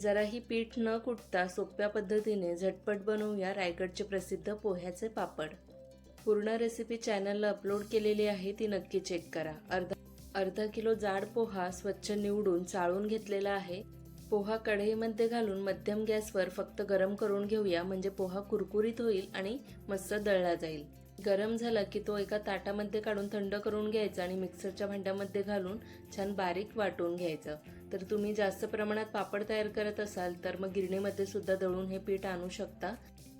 जराही पीठ न कुटता सोप्या पद्धतीने झटपट बनवूया रायगडचे प्रसिद्ध पोह्याचे पापड. पूर्ण रेसिपी चॅनलला अपलोड केलेली आहे ती नक्की चेक करा. अर्धा अर्धा किलो जाड पोहा स्वच्छ निवडून चाळून घेतलेला आहे. पोहा कढईमध्ये घालून मध्यम गॅसवर फक्त गरम करून घेऊया म्हणजे पोहा कुरकुरीत होईल आणि मस्त दळला जाईल. गरम झाला की तो एका ताटामध्ये काढून थंड करून घ्यायचा आणि मिक्सरच्या भांड्यामध्ये घालून छान बारीक वाटून घ्यायचं. तर तुम्ही जास्त प्रमाणात पापड तयार करत असाल तर मग गिरणीमध्ये सुद्धा दळून हे पीठ आणू शकता.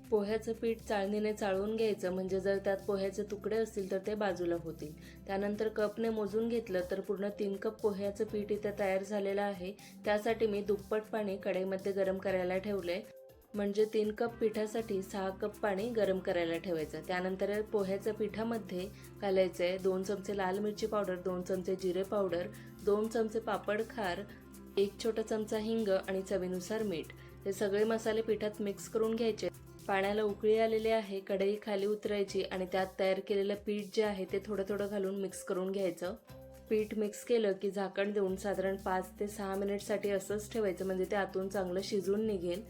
पोह्याचं पीठ चाळणीने चाळून घ्यायचं म्हणजे जर त्यात पोह्याचे तुकडे असतील तर ते बाजूला होतील. त्यानंतर कपने मोजून घेतलं तर पूर्ण तीन कप पोह्याचं पीठ इथे तयार झालेलं आहे. त्यासाठी मी दुप्पट पाणी कढईमध्ये गरम करायला ठेवलं आहे म्हणजे तीन कप पिठासाठी सहा कप पाणी गरम करायला ठेवायचं. त्यानंतर पोह्याच्या पिठामध्ये घालायचं आहे दोन चमचे लाल मिरची पावडर दोन चमचे जिरे पावडर दोन चमचे पापड खार एक छोटा चमचा हिंग आणि चवीनुसार मीठ. हे सगळे मसाले पिठात मिक्स करून घ्यायचे. पाण्याला उकळी आलेली आहे कढई खाली उतरायची आणि त्यात तयार केलेलं पीठ जे आहे ते थोडं थोडं घालून मिक्स करून घ्यायचं. पीठ मिक्स केलं की झाकण देऊन साधारण पाच ते सहा मिनिटसाठी असंच ठेवायचं म्हणजे ते आतून चांगलं शिजून निघेल.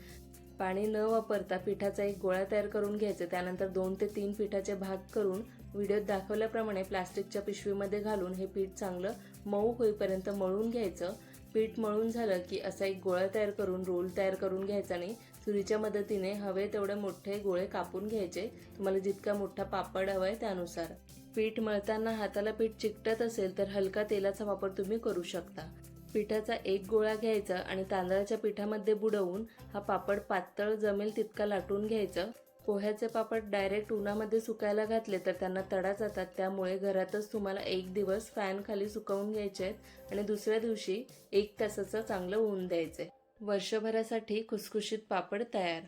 पाणी न वापरता पिठाचा एक गोळा तयार करून घ्यायचा. त्यानंतर दोन ते तीन पिठाचे भाग करून व्हिडिओत दाखवल्याप्रमाणे प्लास्टिकच्या पिशवीमध्ये घालून हे पीठ चांगलं मऊ होईपर्यंत मळून घ्यायचं. पीठ मळून झालं की असा एक गोळा तयार करून रोल तयार करून घ्यायचा आणि सुरीच्या मदतीने हवे तेवढे मोठे गोळे कापून घ्यायचे. तुम्हाला जितका मोठा पापड हवाय त्यानुसार. पीठ मळताना हाताला पीठ चिकटत असेल तर हलका तेलाचा वापर तुम्ही करू शकता. पिठाचा एक गोळा घ्यायचा आणि तांदळाच्या पिठामध्ये बुडवून हा पापड पातळ जमेल तितका लाटून घ्यायचं. पोह्याचे पापड डायरेक्ट उन्हामध्ये सुकायला घातले तर त्यांना तडा जातात. त्यामुळे घरातच तुम्हाला एक दिवस फॅन खाली सुकवून घ्यायचे आहेत आणि दुसऱ्या दिवशी एक तासाचं चांगलं ऊन द्यायचे. वर्षभरासाठी खुसखुशीत पापड तयार.